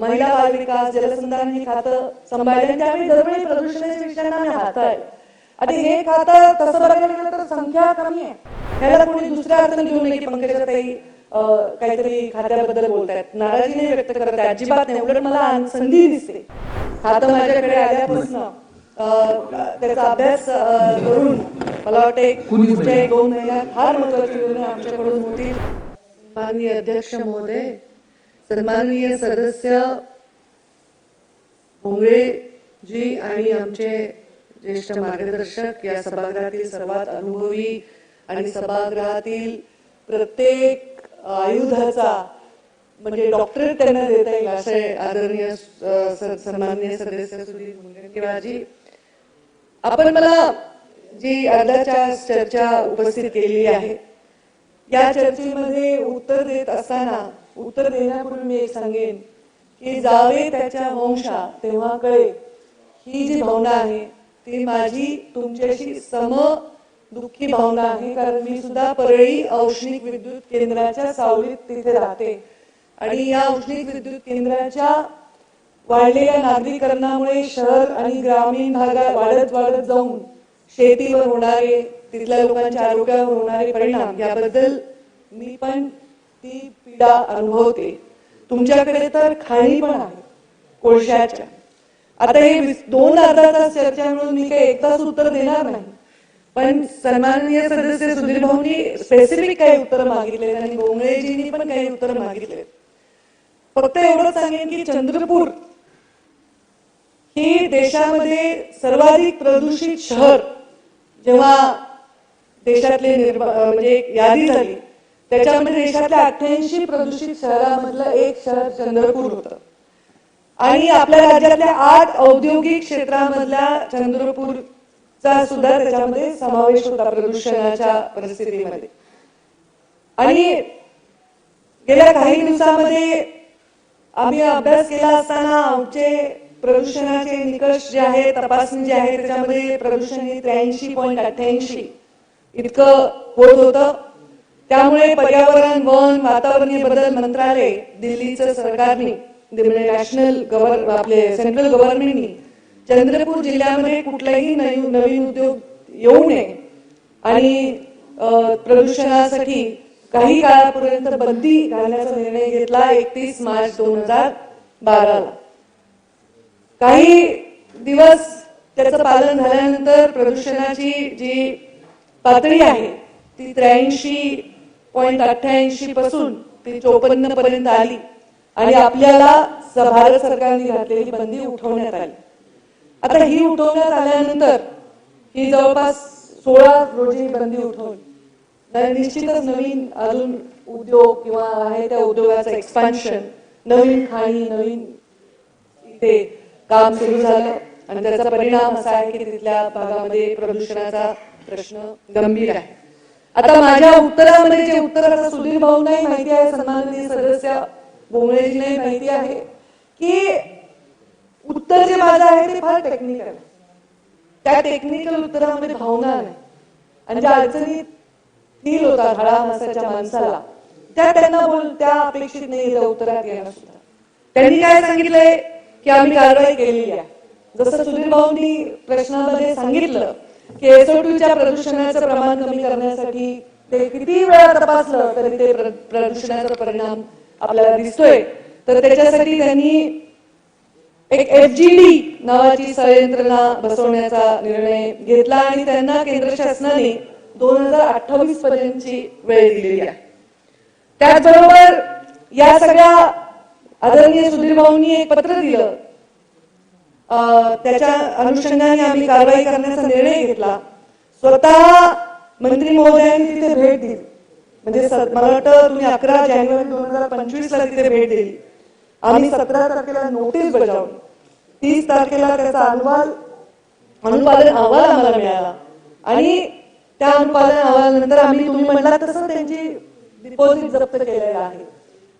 महिला बाल विकास जलसंधारण हे खातं सांभाळले त्यावेळी दरवेळी प्रदूषणाच्या विषयांना आम्ही हाताळले आता हे खातं तसं बघायला गेलं तर संख्या कमी आहे. ह्याला कोणी दुसऱ्या अर्थाने घेऊ नये की पंकजाताई अं, काहीतरी खात्याबद्दल बोलतायत. नाराजी नाही व्यक्त करत आहे, अजिबात नाही. उलट मला संधी दिसते. खातं माझ्याकडे आल्यापासून त्याचा अभ्यास करून मला वाटतं एक दोन महिन्यात फार महत्वाची योजना आमच्याकडून होतील. माननीय अध्यक्ष महोदय सन्माननीय सदस्य जी आणि आमचे ज्येष्ठ मार्गदर्शक या सभागृहातील सर्वात अनुभवी आणि सभागृहातील प्रत्येक आयुधाचा म्हणजे डॉक्टरेट त्यांना देता येईल असे आदरणीय सन्माननीय सदस्य सुधीर मुनगंटीवारजी आपण मला जी अर्धाच्या चर्चा उपस्थित केलेली आहे या चर्चेमध्ये उत्तर देत असताना उत्तर देण्यापूर्वी मी एक सांगेन की जावे त्याच्या वंशा तेव्हा कळे. ही जी भावना आहे ती माझी तुमच्याशी सम दुःखी भावना आहे कारण मी सुद्धा परळी औष्णिक विद्युत केंद्राच्या सावलीत तिथे राहते. आणि या औष्णिक विद्युत केंद्राच्या वाढलेल्या नागरीकरणामुळे शहर आणि ग्रामीण भागात वाढत वाढत जाऊन शेतीवर होणारे तिथल्या लोकांच्या आरोग्यावर होणारे परिणाम याबद्दल मी पण ती पीडा अनुभवते. तुमच्याकडे तर खाणी पण आहे कोळशाच्या. आता हे दोन अर्धा तास चर्चा म्हणून मी काही एक तास उत्तर देणार नाही. पण सन्माननीय सदस्य सुधीर भाऊनी स्पेसिफिक काही उत्तर मागितले आणि गोंगळेजींनी पण काही उत्तर मागितले फक्त एवढंच सांगेन की चंद्रपूर ही देशामध्ये सर्वाधिक प्रदूषित शहर जेव्हा देशातले निर्मा म्हणजे यादी झाली त्याच्यामध्ये देशातल्या अठ्ठ्याऐंशी प्रदूषित शहरामधलं एक शहर चंद्रपूर होतं. आणि आपल्या राज्यातल्या आठ औद्योगिक क्षेत्रामधल्या चंद्रपूरचा सुद्धा त्याच्यामध्ये समावेश होता प्रदूषणाच्या परिस्थितीमध्ये. आणि गेल्या काही दिवसामध्ये आम्ही अभ्यास केला असताना आमचे प्रदूषणाचे निकष जे आहे तपासणी जे आहे त्याच्यामध्ये प्रदूषण हे त्र्याऐंशी पॉईंट अठ्ठ्याऐंशी इतकं होत होतं. त्यामुळे पर्यावरण वन वातावरणीय बदल मंत्रालय दिल्लीचं सरकारने नॅशनल गव्हर्न आपले सेंट्रल गव्हर्नमेंटनी चंद्रपूर जिल्ह्यामध्ये कुठलाही नवीन नवीन उद्योग येऊ नये आणि प्रदूषणासाठी काही काळापर्यंत बंदी घालण्याचा निर्णय घेतला एकतीस मार्च दोन हजार बाराला काही दिवस त्याचं पालन झाल्यानंतर प्रदूषणाची जी पातळी आहे ती त्र्याऐंशी पॉईंट अठ्ठ्याऐंशी पासून ती चोपन्न पर्यंत आली आणि आपल्याला भारत सरकारने घातलेली बंदी उठवण्यात आली. आता ही उठवण्यात आल्यानंतर ही जवळपास सोळा रोजी बंदी उठवली. निश्चितच नवीन अजून उद्योग किंवा आहे त्या उद्योगाचं एक्सपान्शन नवीन खाणी नवीन इथे काम सुरू झालं आणि त्याचा परिणाम असा आहे की तिथल्या भागामध्ये प्रदूषणाचा प्रश्न गंभीर आहे. आता माझ्या उत्तरामध्ये जे उत्तर आता सुधीर भाऊंनाही माहिती आहे सन्माननीय सदस्य बोंगळेजींनाही माहिती आहे की उत्तर जे माझं आहे ते फार टेक्निकल आहे त्या टेक्निकल उत्तरामध्ये भावना नाही. आणि ज्या अडचणी फील होतात हळा माणसाला त्या त्यांना बोल त्या अपेक्षित नाही त्या उत्तरात येणं सुद्धा. त्यांनी काय सांगितलंय की आम्ही कारवाई केलेली आहे. जसं सुधीर भाऊंनी प्रश्नामध्ये सांगितलं की एसओटूच्या प्रदूषणाचं प्रमाण कमी करण्यासाठी ते किती वेळा तपासलं तरी ते प्रदूषणाचा परिणाम आपल्याला दिसतोय. तर त्याच्यासाठी त्यांनी एक एफजीडी नावाची संयंत्रणा बसवण्याचा निर्णय घेतला आणि त्यांना केंद्र शासनाने दोन हजार अठ्ठावीस पर्यंतची वेळ दिलेली आहे. त्याचबरोबर या सगळ्या आदरणीय सुधीर भाऊंनी एक पत्र दिलं. त्याच्या अनुषंगाने आम्ही कारवाई करण्याचा निर्णय घेतला. स्वतः मंत्री महोदयांनी तिथे भेट दिली. म्हणजे मला वाटतं तुम्ही अकरा जानेवारी दोन हजार पंचवीस ला तिथे भेट दिली. आम्ही सतरा तारखेला नोटीस बजावली. तीस तारखेला त्याचा अहवाल अनुपालन अहवाल आम्हाला मिळाला. आणि त्या अनुपालन अहवालानंतर आम्ही तुम्ही म्हणला तसं त्यांची डिपॉझिट जप्त केलेलं आहे.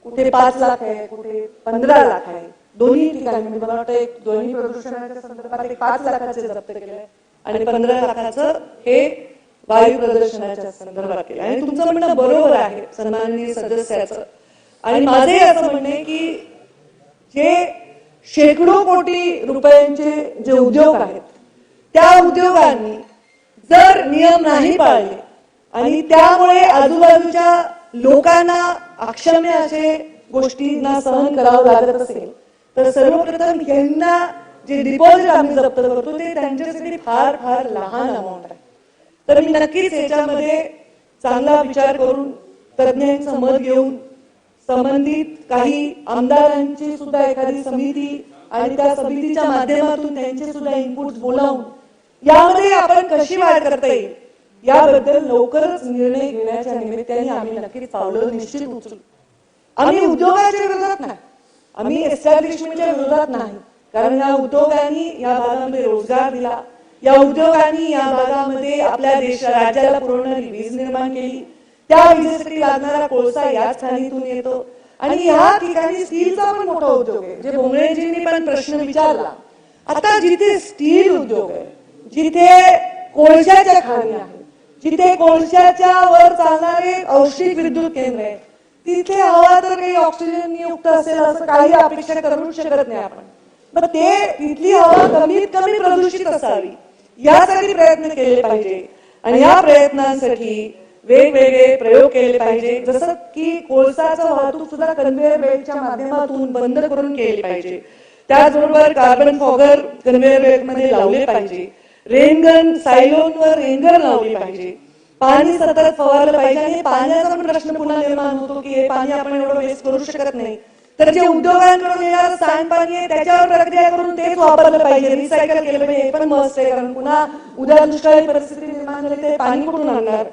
कुठे पाच लाख आहे कुठे पंधरा लाख आहे. दोन्ही ठिकाणी म्हणजे मला वाटतं एक दोन्ही प्रदूषणाच्या संदर्भात एक पाच लाखाचे जप्त केले आणि पंधरा लाखाचं हे वायू प्रदूषणाच्या संदर्भात केलं आणि तुमचं म्हणणं बरोबर आहे सन्माननीय सदस्याचं. आणि माझे असं म्हणणे की जे शेकडो कोटी रुपयांचे जे उद्योग आहेत त्या उद्योगांनी जर नियम नाही पाळले आणि त्यामुळे आजूबाजूच्या लोकांना अक्षम्य असे गोष्टींना सहन करावं लागत असेल तर सर्वप्रथम यांना जे डिपॉझिट आम्ही जप्त करतो ते त्यांच्यासाठी फार फार लहान अमाऊंट आहे. तर मी नक्कीच याच्यामध्ये चांगला विचार करून तज्ज्ञांचं मत घेऊन संबंधित काही आमदारांची सुद्धा एखादी समिती आणि त्या समितीच्या माध्यमातून त्यांचे सुद्धा इनपुट बोलावून यामध्ये आपण कशी वाढ करता येईल याबद्दल लवकरच निर्णय घेण्याच्या निमित्ताने आम्ही नक्कीच पावलं निश्चित उचलू. आम्ही उद्योगाच्या विरोधात नाही. आम्ही एस्टॅब्लिशमेंटच्या विरोधात नाही. कारण या उद्योगांनी या भागामध्ये रोजगार दिला. या उद्योगांनी या भागामध्ये आपल्या देश राज्याला पुरवणारी वीज निर्माण केली. त्या विजेसाठी लागणारा कोळसा याच खाणीतून येतो. आणि या ठिकाणी स्टीलचा पण मोठा उद्योग आहे. जे भोंगळेजींनी पण प्रश्न विचारला. आता जिथे स्टील उद्योग आहे जिथे कोळशाच्या खाणी आहेत जिथे कोळशाच्या वर चालणारे औष्णिक विद्युत केंद्र आहे तिथे हवा तर काही ऑक्सिजन युक्त असेल असं काही अपेक्षा करू शकत नाही आपण. मग ते तिथली हवा कमीत कमी प्रदूषित असावी. यासाठी प्रयत्न केले पाहिजे. आणि या प्रयत्नांसाठी वेगवेगळे प्रयोग केले पाहिजे. जसं की कोळसाचं वाहतूक सुद्धा कन्व्हेअर बेल्टच्या माध्यमातून बंद करून केली पाहिजे. त्याचबरोबर कार्बन फॉगर कन्व्हेअर बेल्टमध्ये लावले पाहिजे. रेनगन सायलोनवर रेनगन लावली पाहिजे. पाणी सतत फवारलं पाहिजे आणि पाण्याचा पण प्रश्न पुन्हा निर्माण होतो की हे पाणी आपण एवढं वेस्ट करू शकत नाही. तर जे उद्योगांकडून येणारं सांडपाणी आहे त्याच्यावर प्रक्रिया करून तेच वापरलं पाहिजे. रिसायकल केलं पाहिजे. हे पण मस्त आहे कारण पुन्हा उद्या दुष्काळी परिस्थिती निर्माण झाली ते पाणी कुठून आणणार?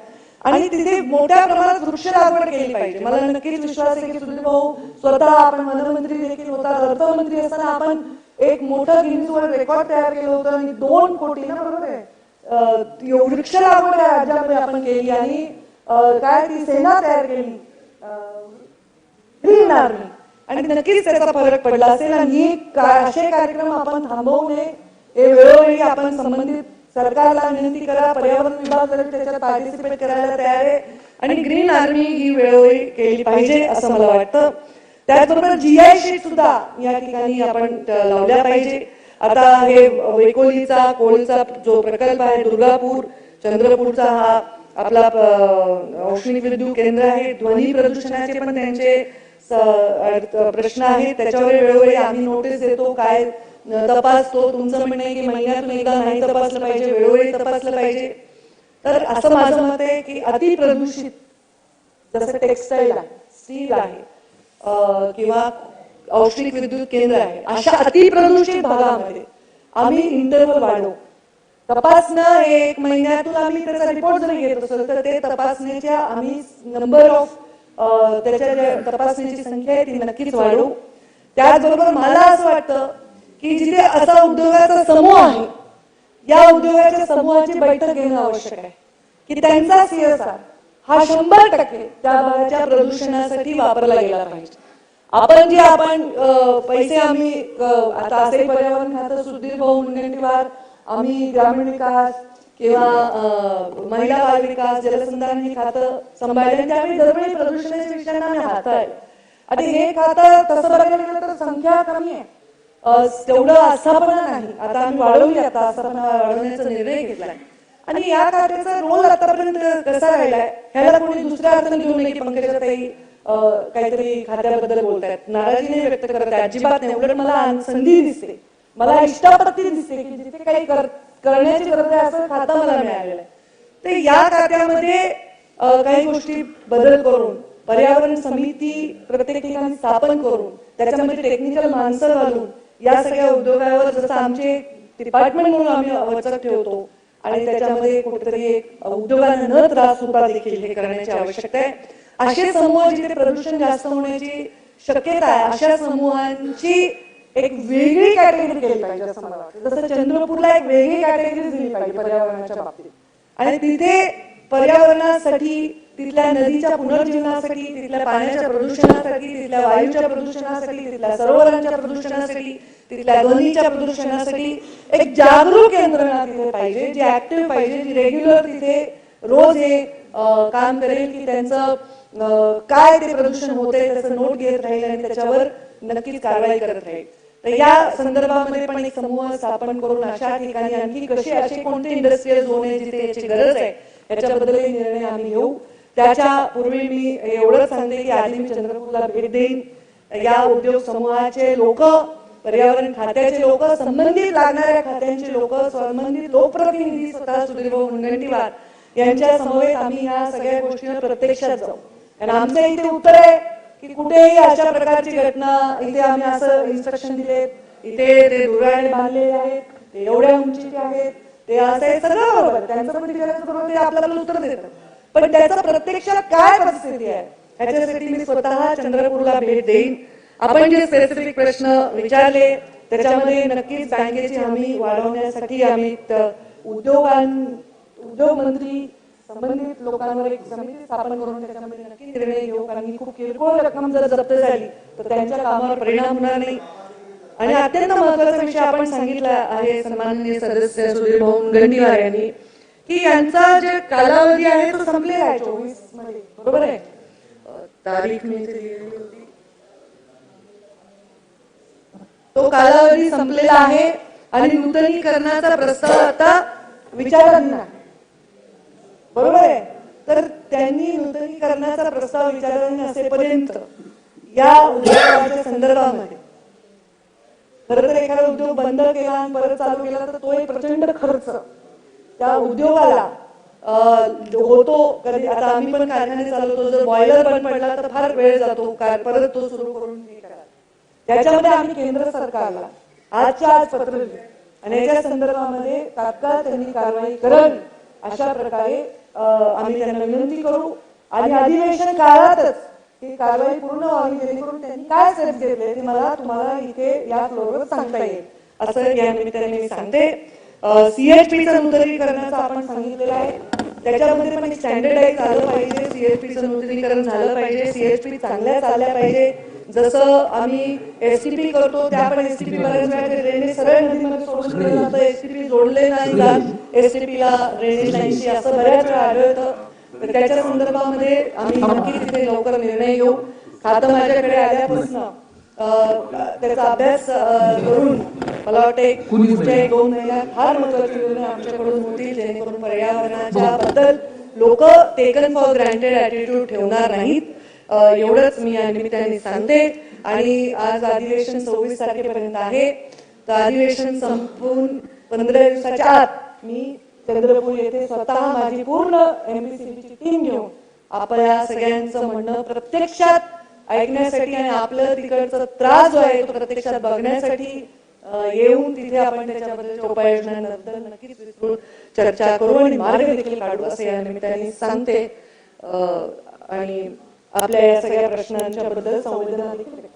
आणि तिथे मोठ्या प्रमाणात वृक्ष लागवड केली पाहिजे. मला नक्कीच विश्वास आहे की सुधीर भाऊ स्वतः आपण वनमंत्री देखील होता अर्थमंत्री असताना आपण एक मोठं गिनीज वर्ल्ड रेकॉर्ड तयार केलं होतं आणि दोन कोटी ना बरोबर आहे? वृक्ष लागवड राज्यामध्ये आपण केली आणि काय ती सेना तयार केली? Green army. आणि नक्कीच त्याचा फरक पडला असेल आणि असे कार्यक्रम आपण थांबवू नये हे वेळोवेळी आपण संबंधित सरकारला विनंती करा पर्यावरण विभाग त्याच्यात पार्टिसिपेट करायला तयार आहे आणि ग्रीन आर्मी ही वेळोवेळी केली पाहिजे असं मला वाटतं. त्याचबरोबर जीआय शीट सुद्धा या ठिकाणी आपण लावल्या पाहिजे. आता हे वेकोलीचा कोळीचा जो प्रकल्प आहे दुर्गापूर चंद्रपूरचा हा आपला औष्णिक विद्युत केंद्र आहे ध्वनी प्रदूषणाचे पण त्यांचे प्रश्न आहेत. त्याच्यावर वेळोवेळी आम्ही नोटीस देतो काय तपासतो. तुमचं म्हणणं आहे की महिन्यातून एकदा नाही तपासलं पाहिजे वेळोवेळी तपासलं पाहिजे. तर असं माझं मत आहे की अति प्रदूषित जसं टेक्सटाईल आहे स्टील आहे किंवा औष्णिक विद्युत केंद्र आहे. अशा अतिप्रदूषित भागामध्ये आम्ही इंटरव्हल वाढवू. तपासणं हे एक महिन्यातून आम्ही त्याचा रिपोर्ट जरी घेत असेल तर ते तपासण्याच्या आम्ही नंबर ऑफ त्याच्या ज्या तपासण्याची संख्या आहे ती नक्कीच वाढवू. त्याचबरोबर मला असं वाटतं की जिथे असा उद्योगाचा समूह आहे या उद्योगाच्या समूहाची बैठक घेणं आवश्यक आहे. की त्यांचा सीएसआर हा शंभर टक्के त्या भागाच्या प्रदूषणासाठी वापरला गेला पाहिजे. आपण जे आपण पैसे आम्ही आता असे पर्यावरण खातं सुधीर भाऊ मुनगंटीवार आम्ही ग्रामीण विकास किंवा महिला बाल विकास जलसंधारण हे खातं सांभाळले त्यावेळी दरवेळी प्रदूषणाच्या विषयांना आम्ही हाताळले. आणि हे खातं तसं बघायला गेलं तर संख्या कमी आहे. तेवढं आस्थापना नाही. आता आम्ही वाढवली आता आस्थापना वाढवण्याचा निर्णय घेतलाय. आणि या खात्याचा रोल आतापर्यंत कसा राहिलाय? ह्याला कोणी दुसऱ्या अर्थाने घेऊ नये की पंकजाताई काहीतरी खात्याबद्दल बोलतायत. नाराजी नाही व्यक्त करत आहे अजिबात नाही. उलट मला संधी दिसते. मला इष्टापत्ती दिसते की जिथे काही करण्याची गरज आहे असं खातं मला मिळालेलं आहे. तर या खात्यामध्ये काही गोष्टी बदल करून पर्यावरण समिती प्रत्येक ठिकाणी स्थापन करून त्याच्यामध्ये टेक्निकल माणसं घालून या सगळ्या उद्योगावर जसं आमचे डिपार्टमेंट म्हणून आम्ही वचक ठेवतो आणि त्याच्यामध्ये कुठेतरी एक उद्योगांना न त्रास होता देखील हे करण्याची आवश्यकता आहे. असे समूह जिथे प्रदूषण जास्त होण्याची शक्यता आहे अशा समूहांची एक वेगळी कॅटेगरी केली पाहिजे असं मला वाटतं. जसं चंद्रपूरला एक वेगळी कॅटेगरी दिली पाहिजे पर्यावरणाच्या बाबतीत. आणि तिथे पर्यावरणासाठी तिथल्या नदीच्या पुनर्जीवनासाठी तिथल्या पाण्याच्या प्रदूषणासाठी तिथल्या वायूच्या प्रदूषणासाठी तिथल्या सरोवरांच्या प्रदूषणासाठी तिथल्या ध्वनीच्या प्रदूषणासाठी एक जागरूक यंत्रणा तिथे पाहिजे जी ऍक्टिव्ह पाहिजे जी रेग्युलर तिथे रोज हे काम करेल की त्यांचं काय ते प्रदूषण होतंय त्याचं नोट घेत राहील आणि त्याच्यावर नक्कीच कारवाई करत राहील. तर या संदर्भामध्ये पण एक समूह स्थापन करून अशा ठिकाणी आणखी कसे असे कोणते इंडस्ट्रीयल झोन आहे जिथे याची गरज आहे याच्याबद्दलही निर्णय आम्ही घेऊ. त्याच्या पूर्वी मी एवढंच सांगते की आधी मी चंद्रपूरला भेट देईन. या उद्योग समूहाचे लोक पर्यावरण खात्याचे लोक संबंधित लागणाऱ्या खात्यांचे लोक संबंधित लोकप्रतिनिधी स्वतः सुधीर मुनगंटीवार यांच्या समवेत आम्ही या सगळ्या गोष्टींवर प्रत्यक्षात जाऊ. आणि आमचं इथे उत्तर आहे की कुठेही अशा प्रकारची घटना इथे आम्ही असं इन्स्ट्रक्शन दिले इथे ते दुराळे बांधलेले आहेत ते एवढ्या उंचीचे आहेत ते असं सगळं बरोबर. त्यांचं पण विचारायचं बरोबर ते आपल्याला उत्तर देतात. पण त्याचा प्रत्यक्षात काय परिस्थिती आहे? ह्याच्यासाठी मी स्वतः चंद्रपूरला भेट देईन. आपण जे स्पेसिफिक प्रश्न विचारले त्याच्यामध्ये नक्कीच बँकेची हमी वाढवण्यासाठी आम्ही उद्योगां उद्योग मंत्री संबंधित लोकांवर एक समिती स्थापन करून त्याच्यामध्ये नक्की निर्णय घेऊ. कारण ही खूप किरकोळ रक्कम जर जप्त झाली तर त्यांच्या कामावर परिणाम होणार नाही. आणि अत्यंत महत्त्वाचा विषय आपण सांगितला आहे सन्माननीय सदस्य सुधीर भाऊ मुनगंटीवार यांनी की यांचा जे कालावधी आहे तो संपलेला आहे चोवीसमध्ये. बरोबर आहे? तारीख मी होती. तो कालावधी संपलेला आहे आणि नूतनीकरणाचा प्रस्ताव आता विचाराधीन आहे. बरोबर आहे? तर त्यांनी नूतनीकरणाचा प्रस्ताव विचाराधीन असेपर्यंत या उद्योगाच्या संदर्भामध्ये. खरं तर एखादा उद्योग बंद केला आणि परत चालू केला तर तो एक प्रचंड खर्च त्या उद्योगाला होतो. कधी आता आम्ही पण कारखाने चालवतो. जर बॉयलर बंद पडला तर फार वेळ जातो. परत तो सुरू करून त्याच्यामध्ये आम्ही केंद्र सरकारला आजच्या आज पत्र लिहिलं आणि याच्या संदर्भामध्ये तात्काळ त्यांनी कारवाई करावी अशा प्रकारे आम्ही त्यांना विनंती करू. आणि अधिवेशन काळातच ही कारवाई पूर्ण व्हावी जेणेकरून त्यांनी काय स्टेप घेतले ते मला तुम्हाला इथे या फ्लोरवर सांगता येईल. असं या निमित्ताने मी सांगते. सीएचपीचं नूतनीकरणाचं आपण सांगितलेलं आहे. त्याच्यामध्ये पण स्टँडर्डाईज झालं पाहिजे. सीएचपीचं नूतनीकरण झालं पाहिजे. सीएचपी चांगल्या चालल्या पाहिजे. जसं आम्ही एसटीपी करतो त्या पण एसटीपी बऱ्याच वेळा ड्रेनेज सरळ नदीमध्ये सोडून दिलं जातं. एसटीपी जोडले नाही जात. एसटीपीला ड्रेनेज लाईनशी असं बऱ्याच वेळा आढळतं. त्याच्या संदर्भामध्ये आम्ही नक्की तिथे लवकर निर्णय घेऊ. खातं माझ्याकडे आल्यापासून त्याचा अभ्यास करून मला वाटतं दोन महिन्यात फार महत्वाची योजना आमच्याकडून होतील जेणेकरून पर्यावरणाच्या बद्दल लोक टेकन फॉर ग्रँटेड ऍटिट्यूड ठेवणार नाहीत. एवढंच मी या निमित्ताने सांगते. आणि आज अधिवेशन सव्वीस तारखेपर्यंत आहे. तर अधिवेशन संपून पंधरा दिवसाच्या आत मी चंद्रपूर येथे स्वतः माझी पूर्ण एमपीसीबीची टीम घेऊन आपण या सगळ्यांचं म्हणणं प्रत्यक्षात ऐकण्यासाठी आणि आपलं तिकडचा त्रास जो आहे तो प्रत्यक्षात बघण्यासाठी येऊन तिथे आपण त्याच्याबद्दल उपाययोजनांबद्दल नक्कीच विस्तृत चर्चा करू आणि मार्ग देखील काढू असं या निमित्ताने सांगते. आणि आपल्या या सगळ्या प्रश्नांच्या बद्दल संवेदना देखील व्यक्त